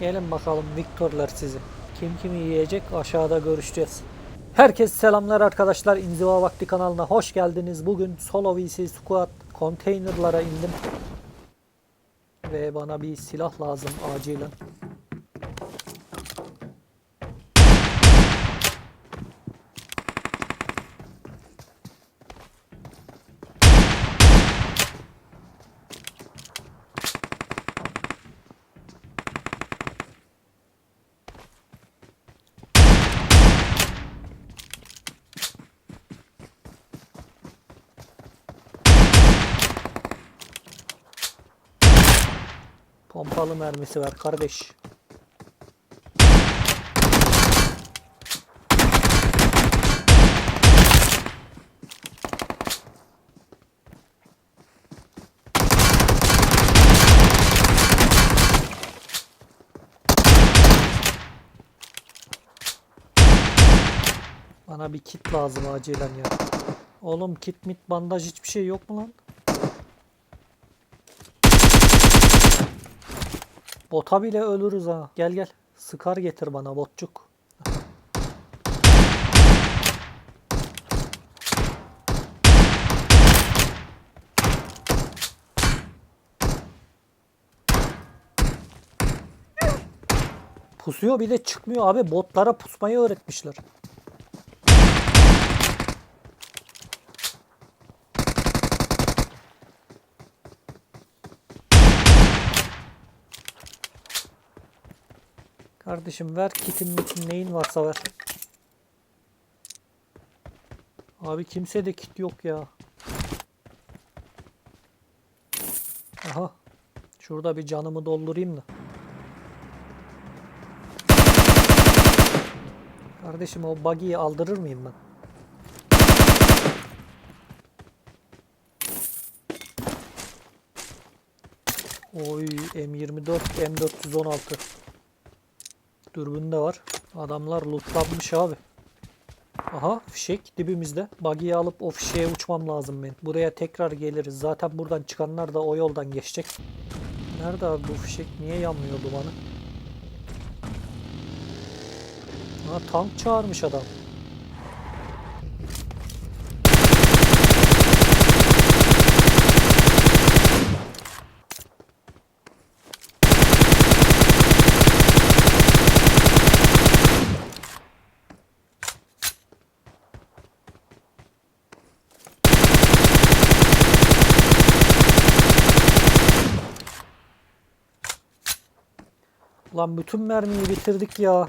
Gelin bakalım Victor'lar sizi. Kim kimi yiyecek aşağıda görüşeceğiz. Herkes selamlar arkadaşlar. İnziva Vakti kanalına hoş geldiniz. Bugün solo VC squad konteynerlara indim. Ve bana bir silah lazım acilen. Pompalı mermisi ver kardeş. Bana bir kit lazım acilen ya. Oğlum kit mit bandaj hiçbir şey yok mu lan? Bota bile ölürüz ha. Gel gel. Sıkar getir bana botçuk. Pusuyor bir de çıkmıyor abi. Botlara pusmayı öğretmişler. Kardeşim ver kitin mitin neyin varsa ver. Abi kimse de kit yok ya. Aha. Şurada bir canımı doldurayım da. Kardeşim o buggy'yi aldırır mıyım ben? Oy M24 M416 Dürbün var. Adamlar lootlanmış abi. Aha fişek dibimizde. Buggy'yi alıp o fişeğe uçmam lazım benim. Buraya tekrar geliriz. Zaten buradan çıkanlar da o yoldan geçecek. Nerede abi bu fişek? Niye yanmıyor dumanı? Ha tank çağırmış adam. Lan bütün mermiyi bitirdik ya.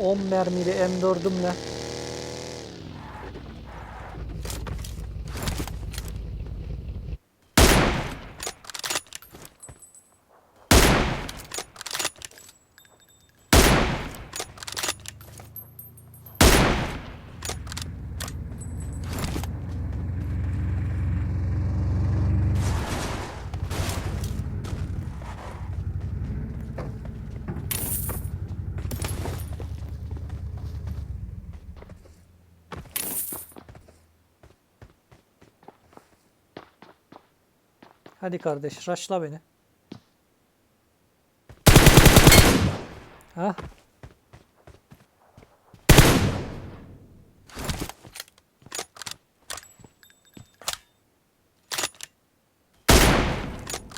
10 mermili M4'ümle. Hadi kardeş, raşla beni. Ha?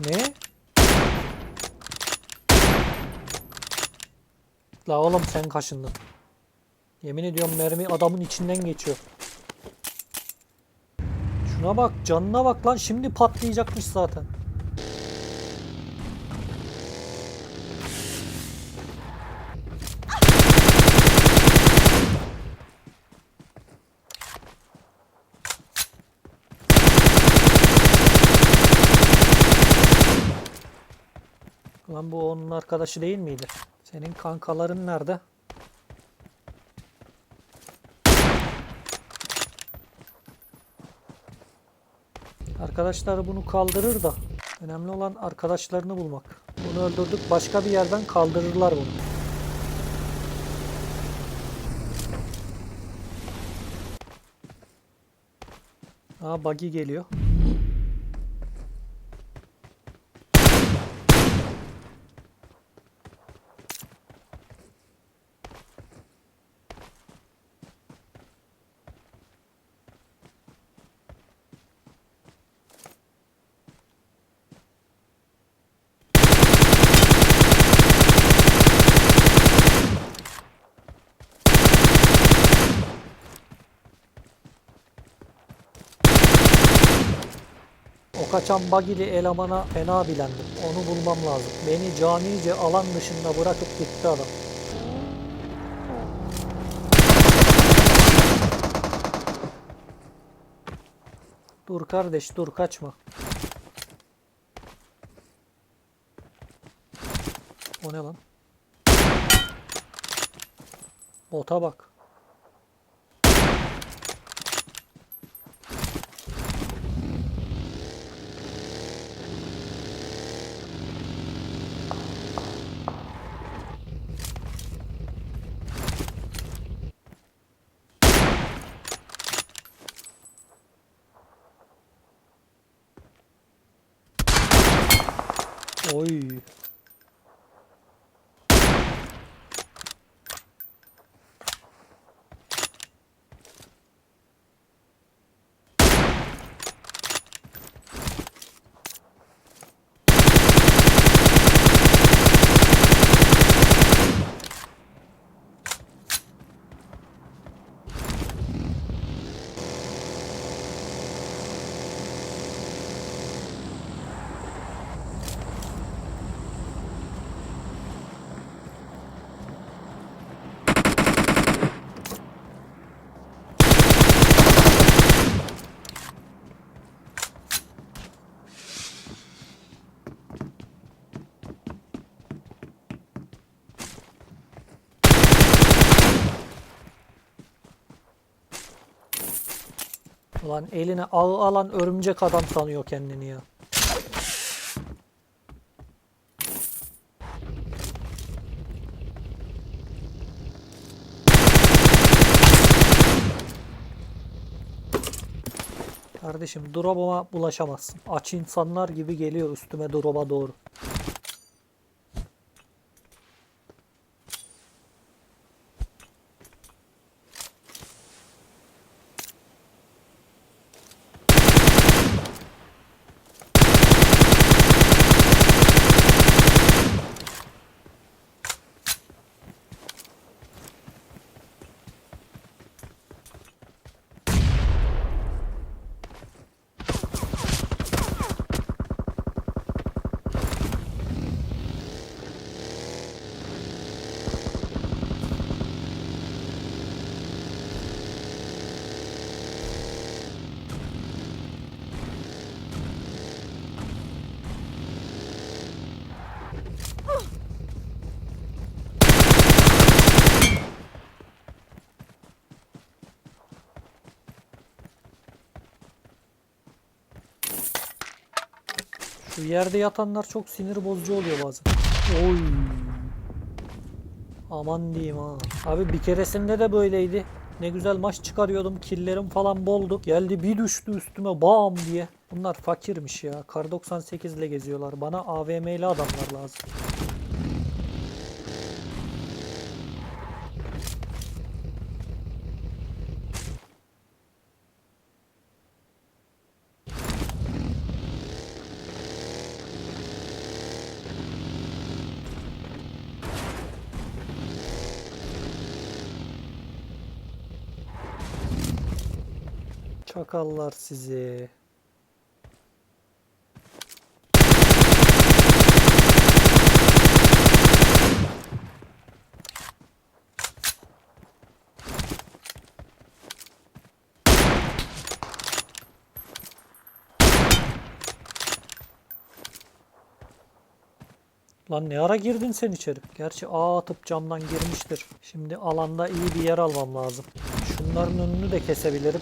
Ne? La oğlum sen kaşındın. Yemin ediyorum mermi adamın içinden geçiyor. Şuna bak canına bak lan şimdi patlayacakmış zaten. Lan bu onun arkadaşı değil miydi? Senin kankaların nerede? Arkadaşlar bunu kaldırır da önemli olan arkadaşlarını bulmak. Bunu öldürdük başka bir yerden kaldırırlar bunu. Aa buggy geliyor. Kaçan bagili elemana fena bilendim. Onu bulmam lazım. Beni canice alan dışında bırakıp gitti adam. Dur kardeş dur kaçma. O ne lan? Bota bak. Oy. Ulan eline ağı alan örümcek adam sanıyor kendini ya. Kardeşim drop'uma bulaşamazsın. Aç insanlar gibi geliyor üstüme drop'a doğru. Şu yerde yatanlar çok sinir bozucu oluyor bazen. Oy. Aman diyeyim ha. Abi bir keresinde de böyleydi. Ne güzel maç çıkarıyordum. Killerim falan boldu. Geldi bir düştü üstüme bam diye. Bunlar fakirmiş ya. Kar 98 ile geziyorlar. Bana AVM'li adamlar lazım. Çakallar sizi. Lan ne ara girdin sen içeri? Gerçi ağ atıp camdan girmiştir. Şimdi alanda iyi bir yer almam lazım. Şunların önünü de kesebilirim.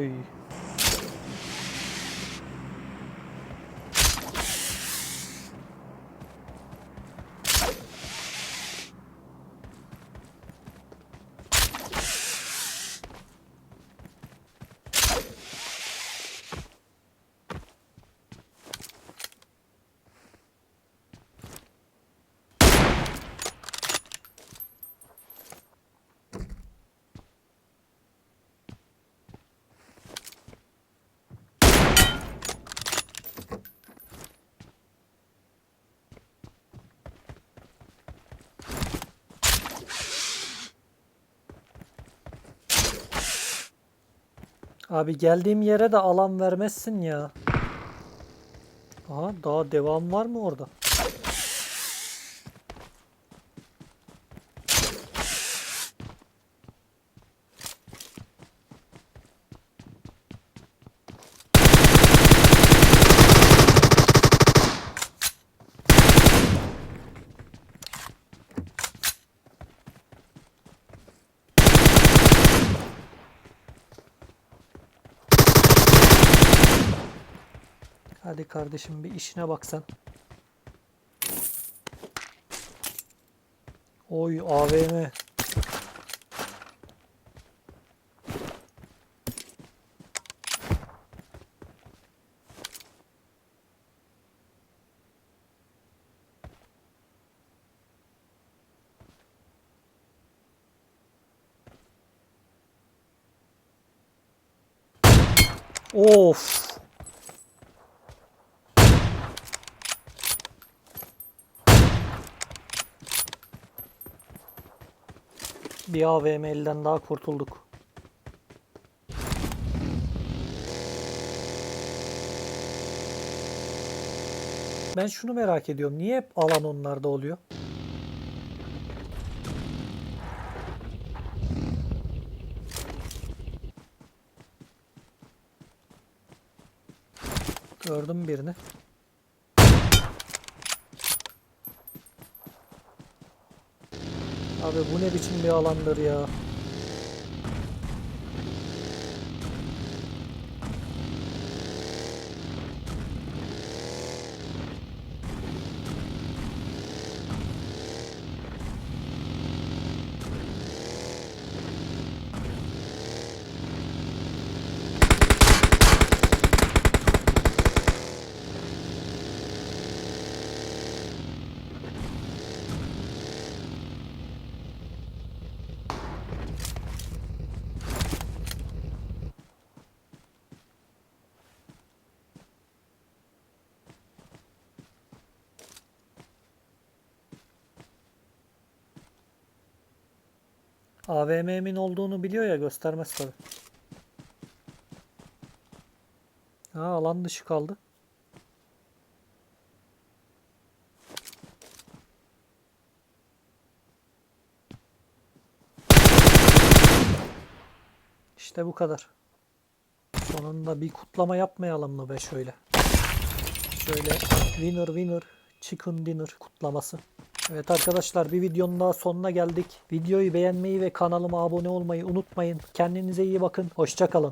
Oy. Abi geldiğim yere de alan vermezsin ya. Aha daha devam var mı orada? Hadi kardeşim bir işine bak sen. Oy AVM. Of. Bir AVM elden daha kurtulduk. Ben şunu merak ediyorum. Niye hep alan onlarda oluyor? Gördüm birini. Abi bu ne biçim bir alandır ya. AVM'min olduğunu biliyor ya göstermez tabi. Ha alan dışı kaldı. İşte bu kadar. Sonunda bir kutlama yapmayalım mı be şöyle. Şöyle winner winner chicken dinner kutlaması. Evet arkadaşlar bir videonun daha sonuna geldik. Videoyu beğenmeyi ve kanalıma abone olmayı unutmayın. Kendinize iyi bakın. Hoşçakalın.